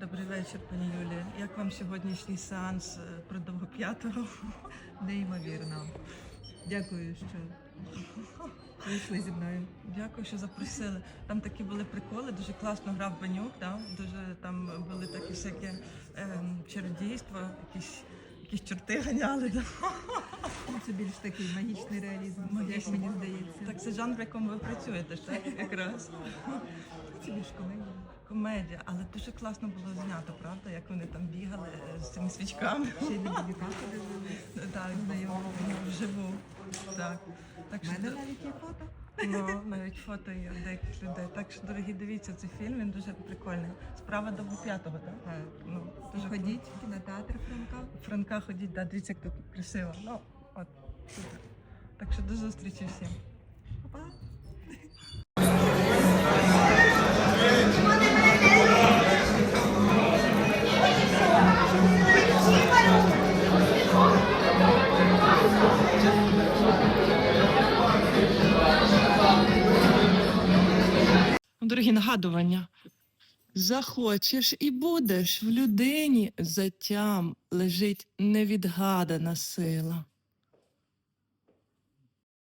Добрий вечір, пані Юлія. Як вам сьогоднішній сеанс е, про довгоп'ятого? Неймовірно. Дякую, що прийшли зі мною. Дякую, що запросили. Там такі були приколи, дуже класно грав Банюк, да? дуже там були такі всякі ем, чародійства, якісь, якісь чорти ганяли. Да? Це більш такий магічний реалізм, як мені здається. Це жанр, в якому ви працюєте, ж, так? якраз. Це більш комедія. Комедія, але дуже класно було знято, правда? Як вони там бігали е, з цими свічками. Ще й на дивились. Так, знайомо вживу. Так. Так У що мене навіть є фото. Ну, навіть фото є деяких людей. Так що, дорогі, дивіться цей фільм, він дуже прикольний. Справа до п'ятого, так? Так. Ну, дуже Ходіть в кінотеатр Франка. Франка ходіть, да, дивіться, як тут красиво. Ну, от, супер. Так що до зустрічі всім. Па-па. Дорогі нагадування. Захочеш і будеш в людині затям лежить невідгадана сила.